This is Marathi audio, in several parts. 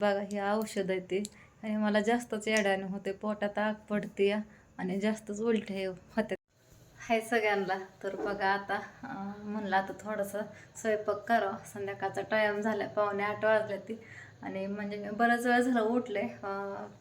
बघा हे औषध आहे ते. आणि मला जास्तच येड्याने होते. पोटात आग पडते आणि जास्तच उलटे होते. हाय सगळ्यांना. तर बघा आता म्हणलं आता थोडंसं स्वयंपाक करावं. संध्याकाळचा टाईम झाला पावणे आठ वाजले ती. आणि म्हणजे मी बराच वेळा झाला उठले.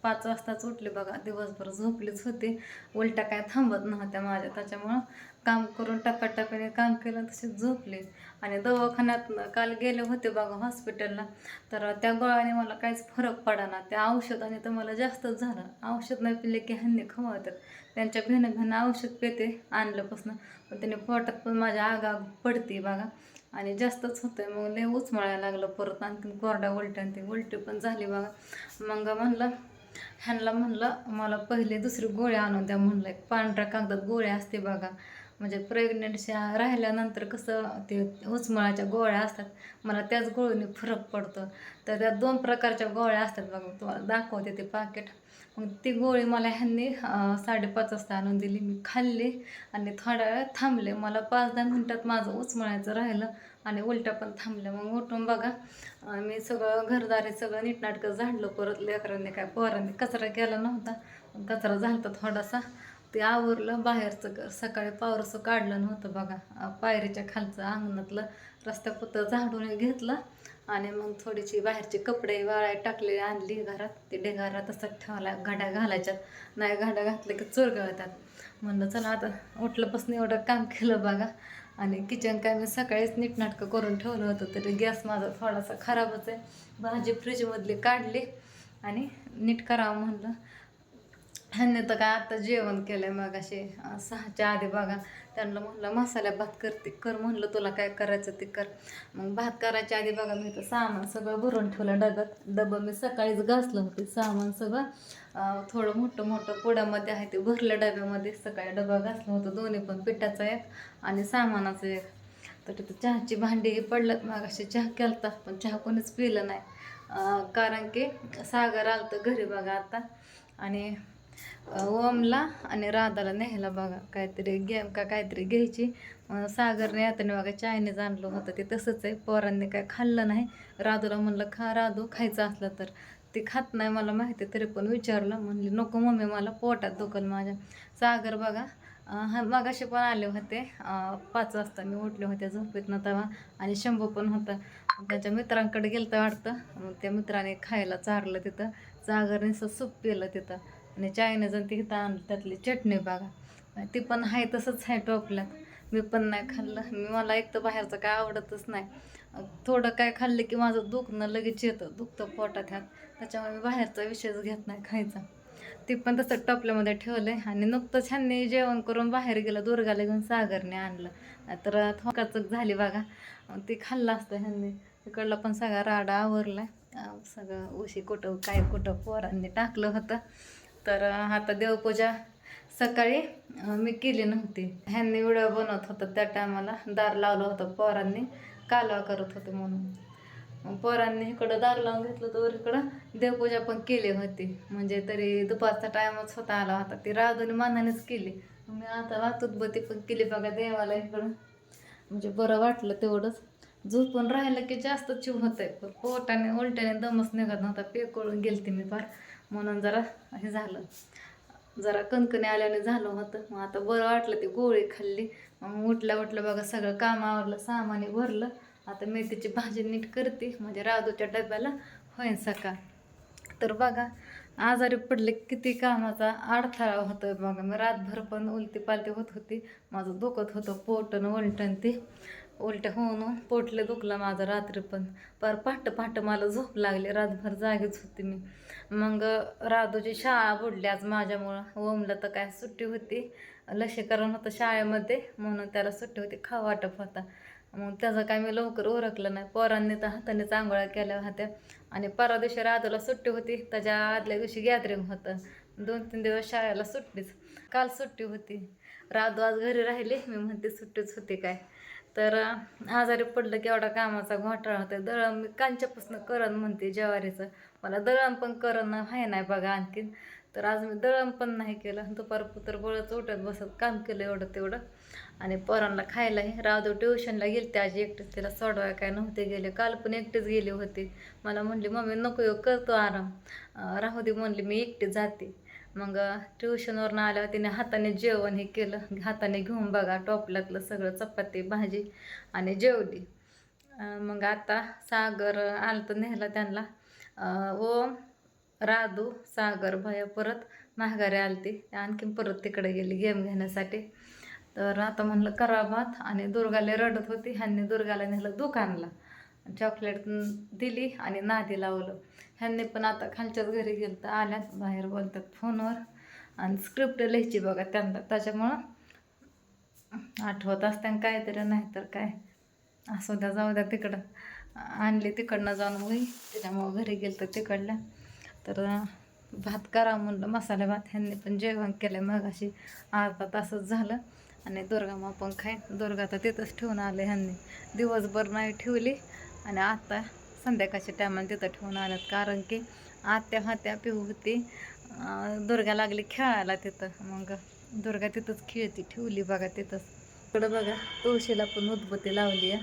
पाच वाजताच उठले बघा. दिवसभर झोपलीच होती. उलटा काय थांबत नव्हत्या माझ्या. त्याच्यामुळं काम करून टप्प्याटप्प्याने काम केलं तशीच झोपले. आणि दवाखान्यात काल गेले होते बघा हॉस्पिटलला. तर त्या गोळ्याने मला काहीच फरक पडाना. त्या औषधाने तर मला जास्तच झालं. औषध नाही पिले की हल्ली खवळतात त्यांच्या भिन्न भिन्न औषध पेते आणल्यापासून. पण त्याने पोटात पण माझ्या आगाग पडते बघा. आणि जास्तच होतं आहे मग लय उचमळायला लागलं परत. आणखीन कोरड्या उलट्या आणि ती उलटी पण झाली बघा. मग म्हणलं ह्यांना म्हणलं मला पहिले दुसरी गोळ्या आणून द्या म्हणलं. एक पांढऱ्या कागदात गोळ्या असते बघा. म्हणजे प्रेग्नेंटच्या राहिल्यानंतर कसं ते उचमळाच्या गोळ्या असतात. मला त्याच गोळीने फरक पडतो. तर त्या दोन प्रकारच्या गोळ्या असतात बघा. तुम्हाला दाखवते ते पाकिट मग ती गोळी मला ह्यांनी साडेपाच वाजता आणून दिली. मी खाल्ली आणि थोड्या वेळ थांबले. मला पाच दहा मिनटात माझं उचमळायचं राहिलं आणि उलट्या पण थांबल्या मग उठून बघा मी सगळं घरदारी सगळं नीटनाटकं झाडलं परत. लेकरांनी काय पोरांनी कचरा केला नव्हता. कचरा झालता थोडासा. ते आवरलं. बाहेरचं सकाळी पावरसं काढलं नव्हतं बघा. पायरीच्या खालचं अंगणातलं. रस्त्यापुरतं झाडून घेतलं आणि मग थोडीशी बाहेरचे कपडे वाळाय टाकले आणली घरात. ते ढेगारा तसंच ठेवला घड्या घालायच्यात नाही घड्या घातल्या की चोर गळतात. म्हणलं चला आता उठल्यापासून एवढं काम केलं बघा. आणि किचन काय मी सकाळीच नीटनाटकं करून ठेवलं होतं तरी गॅस माझा थोडासा खराबच आहे. भाजी फ्रीजमधली काढली आणि नीट करावं म्हणलं. ह्यांनी तर काय आता जेवण केलंय मग असे सहाच्या आधी बघा. त्यांना म्हणलं मसाला भात करते कर म्हणलं तुला काय करायचं ते कर. मग भात करायच्या आधी बघा मी तर सामान सगळं भरून ठेवलं डब्यात. डबं मी सकाळीच घासलं होते सामान सगळं. थोडं मोठं मोठं पुड्यामध्ये आहे ते भरलं डब्यामध्ये. सकाळी डबा घासलं होतं दोन्ही पण पिठाचा एक आणि सामानाचं एक. तर तिथं चहाची भांडी पडलं मग असे चहा केलता पण चहा कोणीच पिलं नाही. कारण की सागर आलं तर घरी बघा आता. आणि ओमला आणि राधाला न्यायला बघा काहीतरी गेम का काहीतरी घ्यायची. सागरने आता बघा चायनीज आणलं होतं ते तसंच आहे. पोरांनी काय खाल्लं नाही. राधूला म्हणलं खा राधू खायचं असलं तर. ते खात नाही मला माहिती आहे, तरी पण विचारलं. म्हणले नको मम्मी मला पोटात दुखल माझ्या. सागर बघा अं, हा मगाशी पण आले होते. पाच वाजता मी उठले होते झोपेतनं तेव्हा आणि शंभू पण होता. त्याच्या मित्रांकडे गेलं तर वाटतं. मग त्या मित्राने खायला चारलं तिथं. सागरने असं सूप पिलं तिथं. आणि चायनं जण तिथं आणलं त्यातली चटणी बघा. ती पण आहे तसंच आहे टोपल्यात. मी पण नाही खाल्लं. मी मला एक तर बाहेरचं काय आवडतच नाही. थोडं काय खाल्लं की माझं दुखणं लगेच येतं. दुखतं पोटात ह्यात. त्याच्यामुळे मी बाहेरचा विषयच घेत नाही खायचा. ते पण तसं टपल्यामध्ये आहे आणि नुकतंच ह्यांनी जेवण करून बाहेर गेलं दुर्गाला घेऊन सागरने आणलं. तर थोकाचक झाली बघा. ती ते खाल्लं असतं ह्यांनी. तिकडला पण सगळा राडा आवरला सगळं उशी कुठं काय कुठं पोरांनी टाकलं होतं. तर आता देवपूजा सकाळी मी केली नव्हती. ह्यांनी व्हिडिओ बनवत होतं त्या टायमाला. दार लावलं होतं पोरांनी. कालवा करत होते म्हणून. पोरांनी इकडं दार लावून घेतलं तर इकडं देवपूजा पण केली होती. म्हणजे तरी दुपारचा टायमच होता आला होता. ती राधून मानानेच केली. मी आता वाहतूक पण केली बघा देवाला इकडं. म्हणजे बरं वाटलं तेवढंच. झोपून राहिलं की जास्त चिव होतंय. पण पोटाने उलट्याने दमच निघत नव्हता. पेकळून गेलते मी फार. म्हणून जरा हे झालं. जरा कणकणी आल्याने झालं होतं. मग आता बरं वाटलं ती गोळी खाल्ली. मग उठल्या उठलं बघा सगळं काम आवरलं सामाने भरलं. आता मेथीची भाजी नीट करते. म्हणजे राधूच्या डब्याला होईन सकाळ. तर बघा आजारी पडले किती कामाचा अडथळा होतोय बघा. मी रातभर पण उलटी पालटी होत होती. माझं दुखत होतं पोटन वलटन ते. उलट्या होऊन पोटलं दुखलं माझं रात्री पण. पर पहाटे पहाटे मला झोप लागली रातभर जागीच होती मी. मग राधूची शाळा बुडली आज माझ्यामुळं. ओमला तर काय सुट्टी होती. लसीकरण होतं शाळेमध्ये म्हणून त्याला सुट्टी होती खा वाटप होता. मग त्याचं काय मी लवकर ओरखलं नाही. पोरांनी तर हाताने चांगोळ्या केल्या होत्या. आणि परवा दिवशी राधूला सुट्टी होती त्याच्या आदल्या दिवशी गॅदरिंग होतं. दोन तीन दिवस शाळेला सुट्टीच. काल सुट्टी होती. राधू आज घरी राहिली मी म्हणते सुट्टीच होती काय. तर आजारी पडलं की एवढा कामाचा घोटाळा होता दळण मी कांच्यापासून करण म्हणते ज्वारीचं. मला दळण पण करण आहे नाही बघा आणखीन. तर आज मी दळण पण नाही केलं. दुपारपुतर बळच उठत बसत काम केलं एवढं तेवढं. आणि पोरांना खायलाही. राधू ट्युशनला गेली ते आज एकटीच तिला सोडवाय काय नव्हते गेले. काल पण एकटीच गेली होती. मला म्हणली मम्मी नको येऊ. करतो आराम. राहू दे म्हणली मी एकटी जाते. मग ट्युशनवरनं आल्यावर तिने हाताने जेवण हे केलं. हाताने घेऊन बघा टोपल्यातलं सगळं चपाती भाजी आणि जेवली. मग आता सागर आलं तर नेला त्यांना ओम राधू सागर भया परत माघारी आलती. आणखीन परत तिकडे गेली गेम घेण्यासाठी. तर आता म्हणलं करा भात आणि दुर्गाला रडत होती. ह्यांनी दुर्गाला नेलं दुकानला. चॉकलेट दिली आणि नादी लावलं. ह्यांनी पण आता खालच्याच घरी गेलं तर आल्यात बाहेर बोलतात फोनवर. आणि स्क्रिप्ट लिहायची बघा त्यांना. त्याच्यामुळं आठवत असत्या काहीतरी नाही तर काय. असू द्या जाऊ द्या तिकडं. आणली तिकडनं जाऊन होई त्याच्यामुळं घरी गेलं तर तिकडल्या. तर भात करा म्हणलं मसाले भात. ह्यांनी पण जेवण केलं. मग अशी अर्धा तासच झालं. आणि दुर्गामा पण खाय दुर्गा तर तिथंच ठेवून आले ह्यांनी. दिवसभर नाही ठेवली. आणि आता संध्याकाळच्या टायमाला तिथं ठेवून आल्यात कारण की आत्या हात्या पिऊ होती. दुर्गा लागली खेळायला तिथं. मग दुर्गा तिथंच खेळती ठेवली बघा तिथंच. इकडं बघा तुळशीला पण उदबत्ती लावली आहे.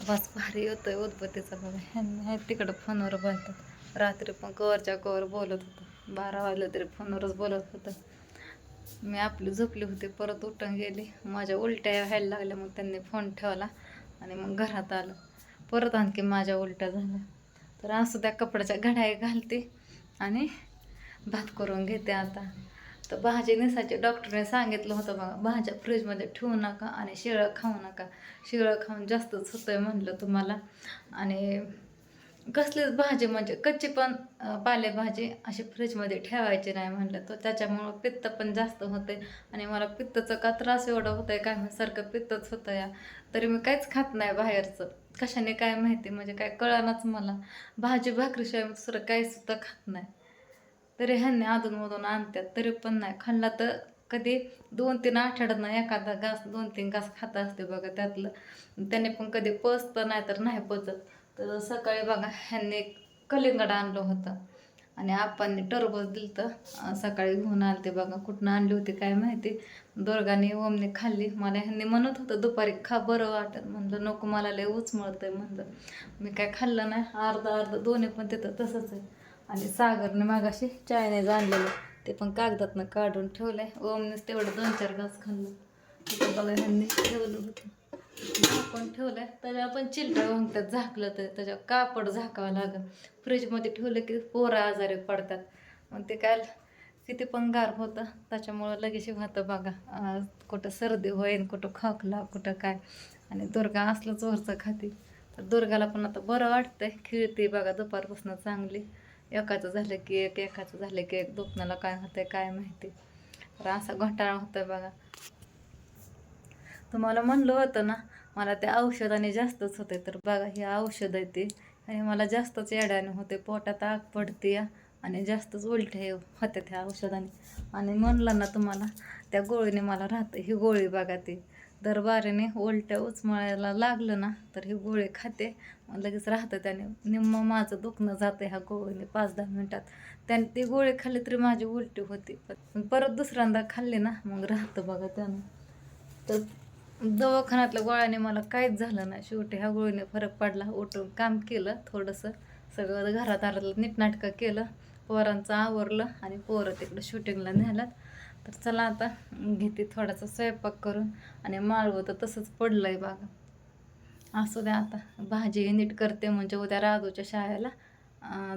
बस भारी होतं उदबत्तीचा बघा. तिकडं फोनवर बोलतात. रात्री पण कवरच्या कवर बोलत होतं. बारा वाजलं तरी फोनवरच बोलत होतं. मी आपली झोपली होती परत उठून गेली. माझ्या उलट्या व्हायला लागल्या मग त्यांनी फोन ठेवला आणि मग घरात आलं. परत आणखी माझ्या उलट्या झाल्या. तर असं त्या कपड्याच्या घड्याळ घालते आणि भात करून घेते आता. तर भाजी नेसायचे. डॉक्टरने सांगितलं होतं बघा भाज्या फ्रीजमध्ये ठेवू नका आणि शिळं खाऊ नका. शिळं खाऊन जास्तच होतं आहे म्हणलं तुम्हाला. आणि कसलीच भाजी म्हणजे कच्ची पण पालेभाजी अशी फ्रीजमध्ये ठेवायची नाही म्हणलं तर. त्याच्यामुळं पित्त पण जास्त होते आणि मला पित्तचं का त्रास एवढा होत आहे काय माहीत, सारखं पित्तच होतं या तरी मी काहीच खात नाही बाहेरचं. कशाने काय माहिती म्हणजे काय कळनाच मला. भाजी भाकरीशिवाय दुसरं काही सुद्धा खात नाही. तरी ह्यांनी अधूनमधून आणतात तरी पण नाही. खाल्ला तर कधी दोन तीन आठवड्यात एखादा घास दोन तीन घास खात असते बघा त्यातलं. त्याने पण कधी पचतं नाही तर नाही पचत. तर सकाळी बघा ह्यांनी कलिंगड आणलं होतं. आणि आप्पांनी टरबूज दिलं तर सकाळी घेऊन आलते बघा कुठनं आणली होती काय माहिती. दुर्गाने ओमने खाल्ली. मला ह्यांनी म्हणत होतं दुपारी खा बरं वाटत. म्हणलं नको मला लय उचमळतंय म्हणलं मी काय खाल्लं नाही. अर्धा अर्धा दोन्ही पण तिथं तसंच आहे. आणि सागरने मागाशी चायनीज आणलेलं ते पण कागदातनं काढून ठेवलं आहे ओमनेच तेवढं दोन चार घास खाल्लं. बघा ह्यांनी ठेवलं होतं. झाकून ठेवलं तर आपण चिलटा म्हणतात झाकलं तर त्याच्यावर कापड झाकावं लागेल. फ्रीजमध्ये ठेवलं की पोरं आजारी पडतात. मग ते काय किती पण गार होतं त्याच्यामुळं लगेच होतं बघा कुठं सर्दी होईन कुठं खोकला कुठं काय. आणि दुर्गा असलंच वरचं खाते. तर दुर्गाला पण आता बरं वाटतंय खिळते बघा दुपारपासून चांगली. एकाचं झालं की एक एकाचं झालं की एक दुखण्याला काय होतंय काय माहिती. तर असा घोटाळा होतोय बघा. तुम्हाला म्हणलं होतं ना मला त्या औषधाने जास्तच होते. तर बघा हे औषध आहे ते. आणि मला जास्तच येड्याने होते. पोटात आग पडते आणि जास्तच उलटे होते त्या औषधाने. आणि म्हणलं ना तुम्हाला त्या गोळीने मला राहतं. ही गोळी बघा ती. दरबारीने उलट्या उचमळायला लागलं ना तर ही गोळी खाते. लगेच राहतं त्याने. निम्म माझं दुखणं जातं ह्या गोळीने पाच दहा मिनटात. त्याने ती गोळी खाल्ली तरी माझी उलटी होती. परत दुसऱ्यांदा खाल्ली ना मग राहतं बघा त्यानं. तर दवाखान्यातल्या गोळ्याने मला काहीच झालं नाही. शेवटी ह्या गोळीने फरक पडला. उठून काम केलं थोडंसं. सगळं घरात आलं नीटनाटकं केलं. पोरांचं आवरलं आणि पोरं तिकडं शूटिंगला नेल्यात तर चला आता घेते थोडासा स्वयंपाक करून आणि माळवं तर तसंच पडलं आहे बाग असू द्या आता. भाजी नीट करते म्हणजे उद्या राधूच्या शाळेला.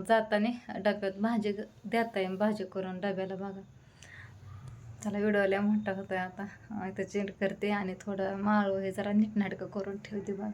जाताना डब्यात भाजी ग- देता येईल. भाजी करून डब्याला बघा. चला व्हिडिओला मोठा होतोय आता अं, इथं करते आणि थोडं माळू हे जरा नीटनाटकं करून ठेवते बघा.